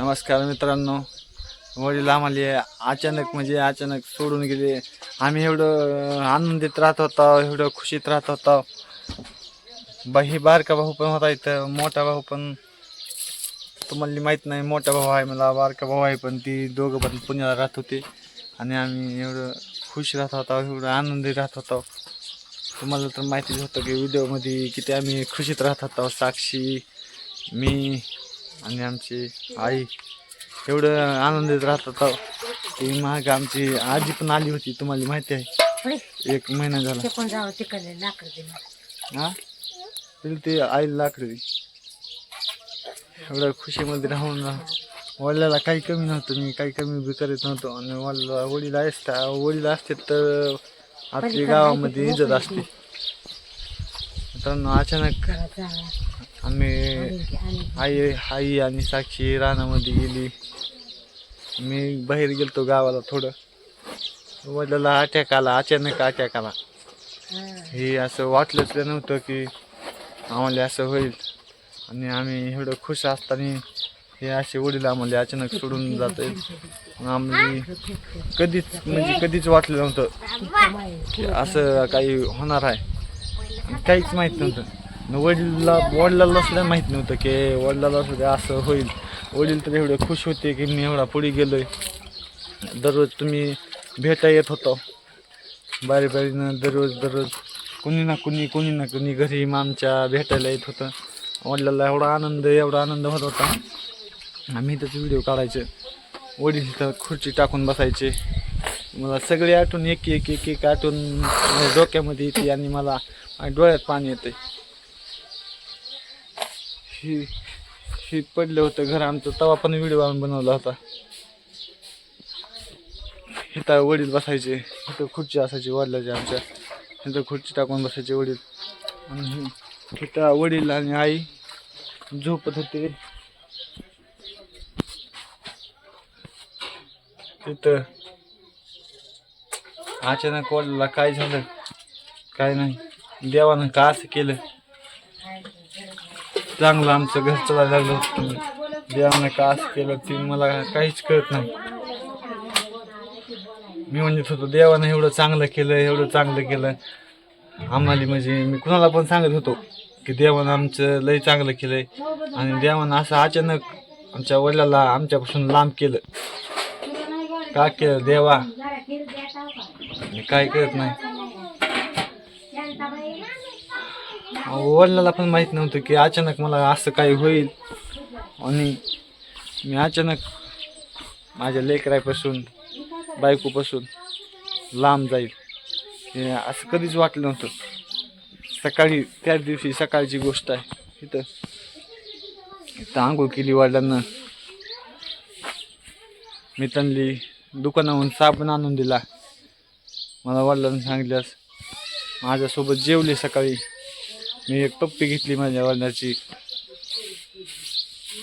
नमस्कार मित्रांनो. वडील आम्हाला अचानक म्हणजे अचानक सोडून गेले. आम्ही एवढं आनंदित राहत होतो एवढं खुशीत राहत होतो. बाही बारका भाऊ पण होता इथं मोठा भाऊ पण. तुम्हाला माहीत नाही मोठा भाऊ आहे मला बारका भाऊ आहे पण ती दोघं पण पुण्याला राहत होते. आणि आम्ही एवढं खुश राहत होतो एवढं आनंदी राहत होतो. तुम्हाला तर माहितीच होतं की व्हिडिओमध्ये किती आम्ही खुशीत राहत होतो साक्षी मी आणि आमची आई एवढं आनंदित राहत होतो की माग आमची आजी पण आली होती तुम्हाला माहिती आहे. एक महिना झाला. हा? ते आईला लाकडी एवढं खुशीमध्ये राहून वडिलाला काही कमी नव्हतं मी काही कमी बी करीत नव्हतो. आणि वडिला वडील असता वडील असते तर आपली गावामध्ये इज्जत असते. मित्रांनो अचानक. आम्ही आई आई आणि साक्षी रानामध्ये गेली. मी बाहेर गेलतो गावाला थोडं. वडिलाला अटॅक आला अचानक अटॅक आला. हे असं वाटलंच नव्हतं की आम्हाला असं होईल. आणि आम्ही एवढं खुश असताना हे असे वडील आम्हाला अचानक सोडून जात आम्ही कधीच म्हणजे कधीच वाटलं नव्हतं की असं काही होणार आहे. काहीच माहीत नव्हतं. वडिलला वडिलाला सुद्धा माहीत नव्हतं की वडिलाला सुद्धा असं होईल. वडील तर एवढे खुश होते की मी एवढा पुढे गेलोय. दररोज तुम्ही भेटा येत होतो. बारी बारीनं दररोज दररोज कुणी ना कुणी कुणी ना कुणी घरी आमच्या भेटायला येत होतं. वडिलाला एवढा आनंद एवढा आनंद होत होता. आम्ही त्याचे व्हिडिओ काढायचे. वडील तर खुर्ची टाकून बसायचे. मला सगळी आठवण एक एक एक एक आठवण डोक्यामध्ये येते आणि मला डोळ्यात पाणी येते. ही शीत पडलं होतं घर आमचं. तवा पण व्हिडिओ आणून बनवला होता. इथं वडील बसायचे. इथं खुर्ची असायची वडिलाची आमच्या. इथं खुर्ची टाकून बसायचे वडील. आणि इथं वडील आणि आई झोपत होते. तिथं अचानक वडिलाला काय झालं? काय नाही. देवानं का असं केलं? चांगलं आमचं घर चालायला लागलं होतं. देवानं का असं केलं ते मला काहीच कळत नाही. मी म्हणत होतो देवानं एवढं चांगलं केलं एवढं चांगलं केलं. आम्हाला म्हणजे मी कुणाला पण सांगत होतो की देवानं आमचं लय चांगलं केलंय. आणि देवानं असं अचानक आमच्या वडिलाला आमच्यापासून लांब केलं. का केलं देवा? मी काय करत नाही. वडिलाला पण माहीत नव्हतं की अचानक मला असं काही होईल. आणि मी अचानक माझ्या लेकरापासून बायकोपासून लांब जाईल. हे असं कधीच वाटलं नव्हतं. सकाळी त्याच दिवशी सकाळची गोष्ट आहे. इथं इथं आंघोळ केली वडिलांना. मी त्यांनी दुकानाहून साबण आणून दिला. मला वडिलांना सांगितल्यास माझ्यासोबत जेवले सकाळी. मी एक टप्पी घेतली माझ्या वडिलाची.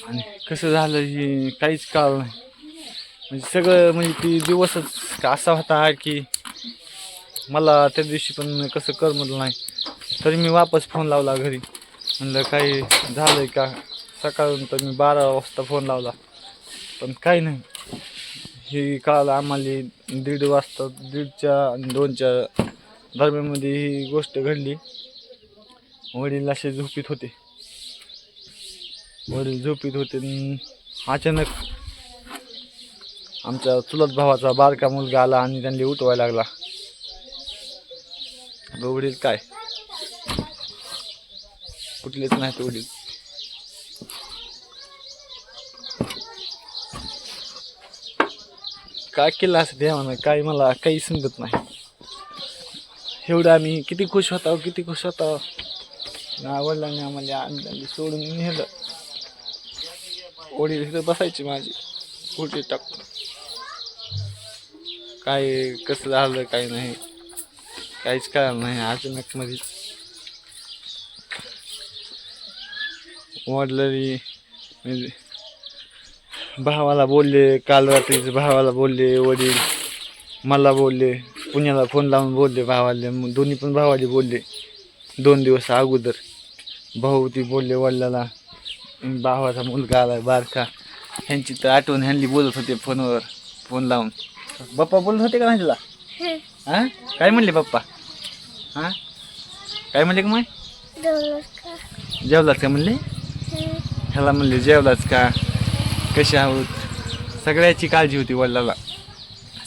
आणि कसं झालं हे काहीच कळलं नाही. म्हणजे सगळं म्हणजे ती दिवसच असा होता की मला त्या दिवशी पण कसं करमलं नाही. तरी मी वापस फोन लावला घरी. म्हणलं काही झालंय का? सकाळून तर मी बारा वाजता फोन लावला. पण काही नाही. हे कळालं आम्हाला दीड वाजता दीडच्या आणि दोनच्या दरम्यानमध्ये ही गोष्ट घडली. वडील असे झोपीत होते. वडील झोपीत होते अचानक आमच्या चुलत भावाचा बारका मुलगा आला आणि त्यांनी उठवायला लागला. वडील काय? कुठलेच नाहीत वडील. काय केलं असं देवानं? काय मला काही समजत नाही. एवढं आम्ही किती खुश होतो किती खुश होतो वडिलांनी आम्हाला आणलं सोडून नेलं. वडील इथं बसायची माझी. कुठे टाकून. काय कसं झालं काय नाही. काहीच कळलं नाही अचानक मध्ये. वडिलांनी म्हणजे भावाला बोलले काल रात्रीच भावाला बोलले वडील मला बोलले पुण्याला फोन लावून बोलले भावाले. मग दोन्ही पण भावाले बोलले. दोन दिवस अगोदर. भाऊ ती बोलले वडिलाला भावाचा मुलगा आला बारका. ह्यांची तर आठवण ह्यांनी बोलत होते फोनवर फोन लावून. पप्पा बोलत होते का नाही तुला? हा. काय म्हणले पप्पा हा काय म्हणले का मग? जेवलाच का म्हणले? ह्याला म्हणले जेवलाच का? कसे आहोत? सगळ्याची काळजी होती वडिलाला.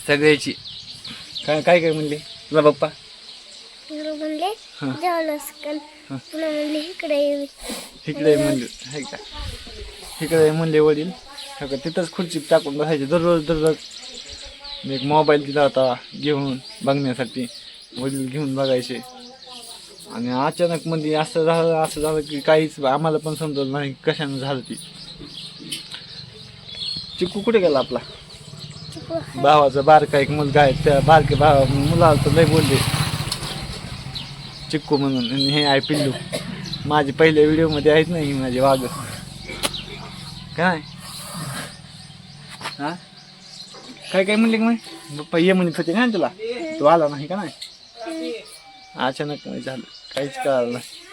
सगळ्याची. काय काय काय म्हणले? तुला पप्पा? म्हणले हा. पुन्हा म्हणले इकडे ये. इकडे म्हणले. आहे का? इकडे म्हणले वडील. हो का तिथंच खुर्ची टाकून बसायचे दररोज दररोज. मी एक मोबाईल दिला होता घेऊन बघण्यासाठी. वडील घेऊन बघायचे. आणि अचानक मध्ये असं झालं असं झालं की काहीच आम्हाला पण समजलं नाही कशानं झालं ती. चिकू कुठे गेला आपला? भावाचा बारका एक मुलगा आहे. त्या बारके भावा मुलाला तर लय बोलले. चिक्कू म्हणून. आणि हे आहे पिल्लू. माझे पहिल्या व्हिडिओमध्ये आहेत ना ही माझे वाघ. काय? हा? काय काय म्हणले का मग? पप्पा ये म्हणत होते ना तुला? तू आला नाही का नाही? अचानक झालं. काहीच कळालं नाही.